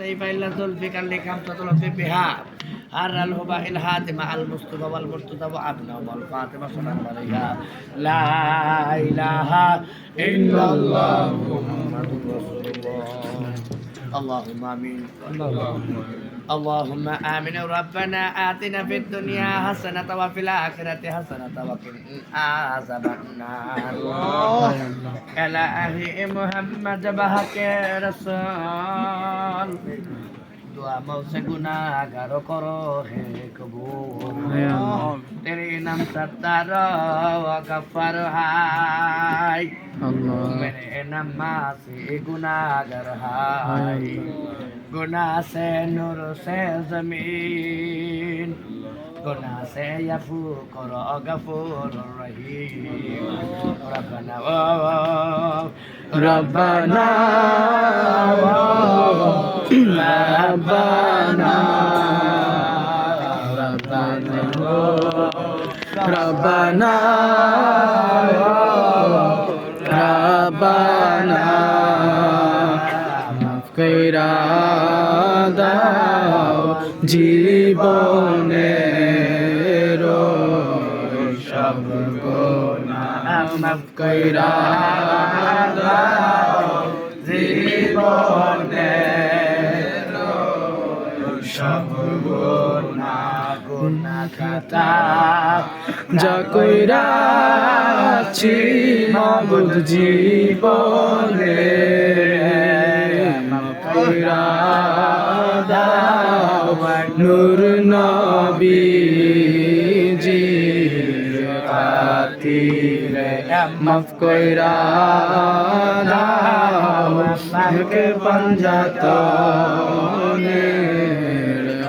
سيف إلا ذلفك اللي كم تطلب بها هر الهبة الهاتمة المصطفى والمرتضى وابنه والفاطمة صلى الله عليها لا إله إلا الله محمد رسول الله اللهم آمين اللهم آمين ربنا آتنا في الدنيا حسنة وفي الآخرة حسنة وقنا عذاب النار. إلهي محمد بحق رسول. দোয়া বলছে গুনা গারো করো হে কবুল। তেরে নাম সত্তার গফার হাই। মেরে নাম মাসি গুনা গার হাই গুনা সে নূর সে জমিন। ربنا سيفوق غفور رحيم ربنا ربنا ربنا ربنا ربنا কইরা দাও জীবনে সব গোনা মাফ কইরা দাও জীবন সব গুনাহ গুনাহ খাতা যা কইরাছি মাবুদ জীবনে কইরা দাও, নূর নবী জি খাতিরে মাফ কইরা দাও মাকে পঞ্জাতনে।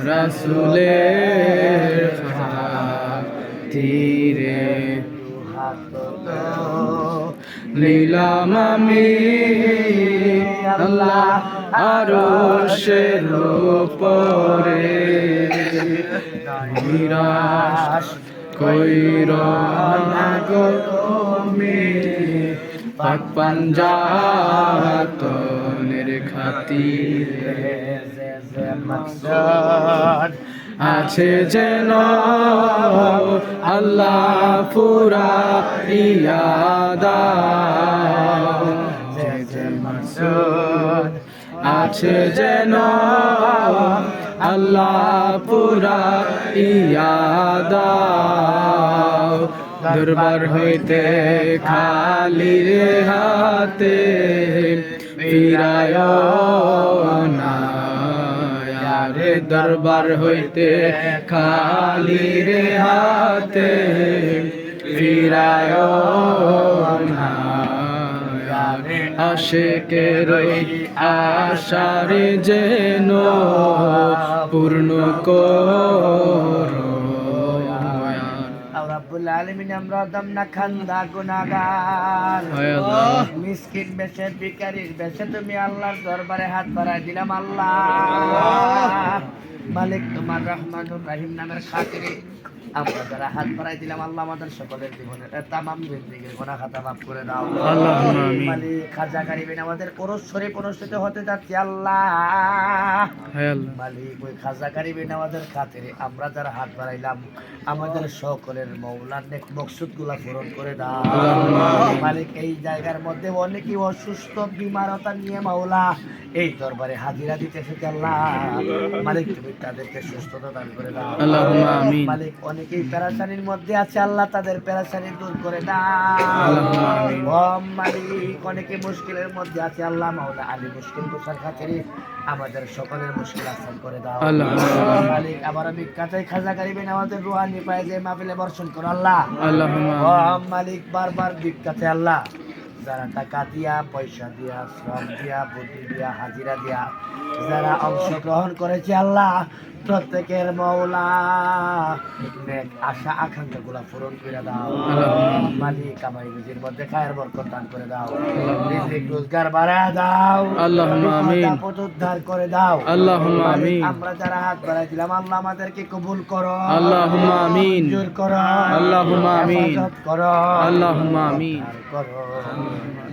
রাসুলের তীরে নীলাম আমি আরও সের উপরে। নিরাশ কইর না গো তুমি পাক পাঞ্জাতনের আছে যেন আল্লাহ পুরা ইয়াদা আছে যেন আল্লাহ পুরা ইয়াদা দরবার হইতে খালি হাতে ফিরায় না। রে দরবার হইতে খালি রে হাতে ফিরায় আশেকে রই আশারে যেন পূর্ণ করো। রব্বুল আলামিন আমরা দম না খান্দা আল্লাহ। মিসকিন বেশে বেশে তুমি আল্লাহর দরবারে হাত বাড়াই দিলাম আল্লাহ। মালিক তোমার রহমানুর রাহিম নামের খাতিরে আমরা যারা হাত বাড়াই দিলাম আল্লাহ আমাদের সকলের জীবনের তামাম জিন্দিগির গোনা খাতা মাফ করে দাও। খাজা কারিবেন আমাদের পরস্পরে অনুষ্ঠিত হতে যাচ্ছে আল্লাহ। মালিক ওই খাজা কারিবেন আমাদের খাতিরে আমরা যারা হাত বাড়াইলাম আমাদের সকলের মৌলার নেক মকসুদগুলা পূরণ করে দাও। মালিক এই জায়গার মধ্যে অনেকেই অসুস্থ বিমারতা নিয়ে মাওলা এই দরবারে হাজিরা দিতে এসেছে আল্লাহ। মালিক তুমি তাদেরকে সুস্থতা দান করে দাও। মালিক আমিন। অনেকেই প্যারাসানির মধ্যে আছে আল্লাহ তাদের প্যারাসানি দূর করে মালিক অনেকে মুশকিলের মধ্যে আছে আল্লাহ মাওলা আলী মুশকিল কুসার খাতিরে আমাদের সকলের মুশকিল আসান করে দাও। মালিক আবার বিখ্যাতাই খাজা কারিবেন আমাদের রুহানি পায়ে যে মাহফিলে বর্ষণ করো আল্লাহ। মালিক বারবার বিখ্যাতে আল্লাহ। যারা টাকা দিয়া পয়সা দিয়া শ্রম দিয়া বুদ্ধি দিয়া হাজিরা দিয়া যারা অংশগ্রহণ করেছে আল্লাহ প্রত্যেকের মৌলা আশা আকাঙ্ক্ষা গুলা পূরণ করে দাও কামাই রুজির মধ্যে খায়ের বরকত দান করে দাও রিজিক রোজগার বাড়ায় দাও আমিন। উদ্ধার করে দাও আমিন। আমরা যারা হাত বাড়াই দিলাম আল্লাহ আমাদেরকে কবুল করো আল্লাহ আমিন। করো আল্লাহ আমিন। করো আল্লাহ আমিন। করো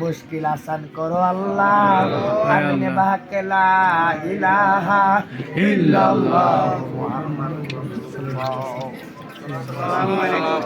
মুশকিল আসান করো আল্লাহ আমিনে। বাহাকে ইলাহা ইল্লাল্লাহ মুহাম্মাদুর রাসূলুল্লাহ আসসালামু আলাইকুম